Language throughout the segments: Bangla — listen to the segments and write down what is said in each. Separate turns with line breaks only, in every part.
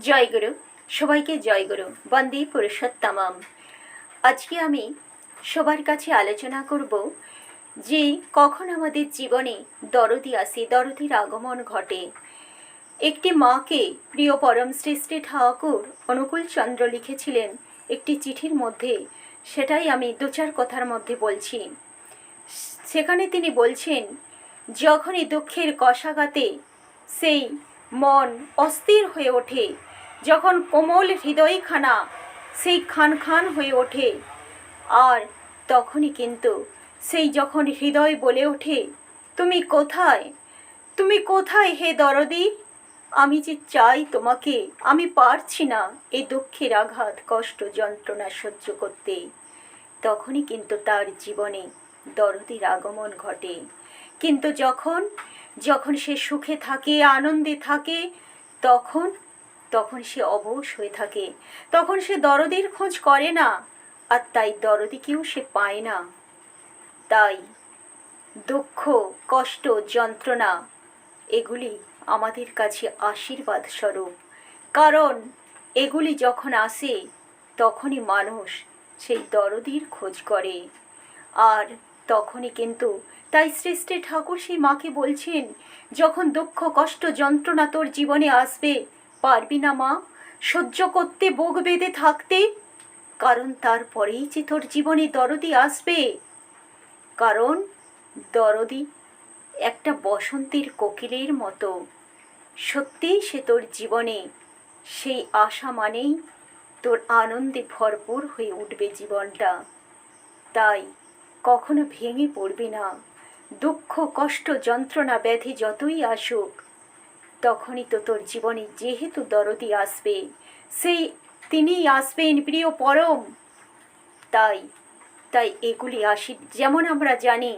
জয় গুরু। সবাইকে জয় গুরু। বন্দে পুরুষোত্তমম। আজকে আমি সবার কাছে আলোচনা করব যে কখন আমাদের জীবনে দরদি আসে, দরদির আগমন ঘটে। একটি মাকে প্রিয় পরম শ্রেষ্ঠী ঠাকুর অনুকূল চন্দ্র লিখেছিলেন একটি চিঠির মধ্যে। সেটাই আমি দু চার কথার মধ্যে বলছি। সেখানে তিনি বলছেন, যখনই দুঃখের কষাঘাতে সেই মন অস্থির হয়ে ওঠে। যখন কোমল হৃদয়খানা সেই খান খান হয়ে ওঠে। আর তখনই কিন্তু সেই যখন হৃদয় বলে ওঠে, তুমি কোথায়? তুমি কোথায় হে দরদি? আমি যে চাই তোমাকে, আমি পারছি না এই দুঃখের আঘাত, কষ্ট, যন্ত্রণা সহ্য করতে। তখনই কিন্তু তার জীবনে দরদির আগমন ঘটে। কিন্তু যখন যখন সে সুখে থাকে, আনন্দে থাকে, তখন তখন সে অবশ হয়ে থাকে। তখন সে দরদির খোঁজ করে না, আর তাই দরদিকেও সে পায় না। তাই দুঃখ, কষ্ট, যন্ত্রণা, এগুলি আমাদের কাছে আশীর্বাদ স্বরূপ। কারণ এগুলি যখন আসে, তখনই মানুষ সেই দরদির খোঁজ করে। আর তখনই কিন্তু তাই শ্রেষ্ঠী ঠাকুর সেই মাকে বলছেন, যখন দুঃখ, কষ্ট, যন্ত্রণা তোর জীবনে আসবে, পারবি না মা, সহ্য করতে বুক বেঁধে থাকতে, কারণ তারপরেই যে তোর জীবনে দরদি আসবে। কারণ দরদি একটা বসন্তের কোকিলের মতো। সত্যিই সে তোর জীবনে সেই আশা মানেই তোর আনন্দে ভরপুর হয়ে উঠবে জীবনটা। তাই কখনো ভেঙে পড়বে না। দুঃখ, কষ্ট, যন্ত্রণা, ব্যাধি যতই আসুক, তখনই তো তোর জীবনে যেহেতু দরদি আসবে, সেই তিনিই আসবেন প্রিয় পরম। তাই তাই এগুলি আসি যেমন আমরা জানি,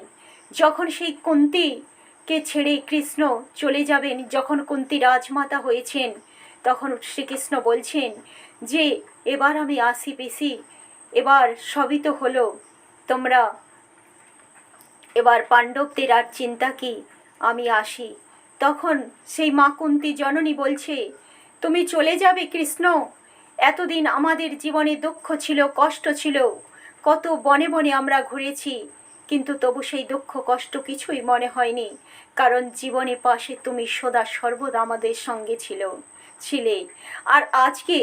যখন সেই কুন্তিকে ছেড়ে কৃষ্ণ চলে যাবেন, যখন কুন্তি রাজমাতা হয়েছেন, তখন শ্রীকৃষ্ণ বলছেন যে, এবার আমি আসি পিসি, এবার সবই তো হলো, তোমরা এবার পাণ্ডবদের আর চিন্তা কি? আমি আসি। তখন সেই মা কুন্তি জননী বলছে, তুমি চলে যাবে কৃষ্ণ। এতদিন আমাদের জীবনে দুঃখ ছিল, কষ্ট ছিল। কত বনে বনে আমরা ঘুরেছি, কিন্তু তবু সেই দুঃখ, কষ্ট কিছুই মনে হয়নি। কারণ জীবনে পাশে তুমি সদা সর্বদা আমাদের সঙ্গে ছিল, ছিলে। আর আজকে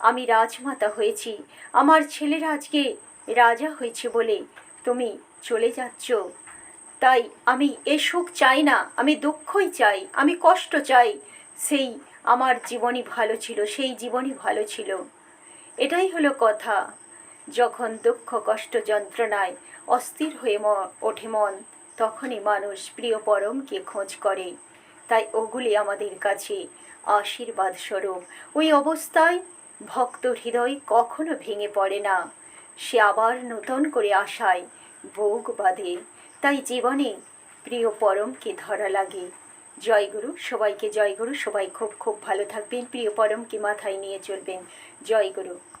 আমি রাজমাতা হয়েছি। আমার ছেলেরা আজকে রাজা হয়েছে বলে তুমি চলে যাচ্ছ। তাই আমি এ সুখ চাই না, আমি দুঃখই চাই, আমি কষ্ট চাই। সেই আমার জীবনই ভালো ছিল, সেই জীবনই ভালো ছিল। এটাই হলো কথা। যখন দুঃখ, কষ্ট, যন্ত্রণায় অস্থির হয়ে ওঠে মন, তখনই মানুষ প্রিয় পরমকে খোঁজ করে। তাই ওগুলি আমাদের কাছে আশীর্বাদ স্বরূপ। ওই অবস্থায় ভক্ত হৃদয় কখনো ভেঙে পড়ে না। সে আবার নতুন করে আশায় ভোগ বাঁধে। তাই জীবনে প্রিয় পরমকে ধরা লাগে। জয়গুরু সবাইকে জয়গুরু সবাই খুব খুব ভালো থাকবেন। প্রিয় পরমকে মাথায় নিয়ে চলবেন। জয়গুরু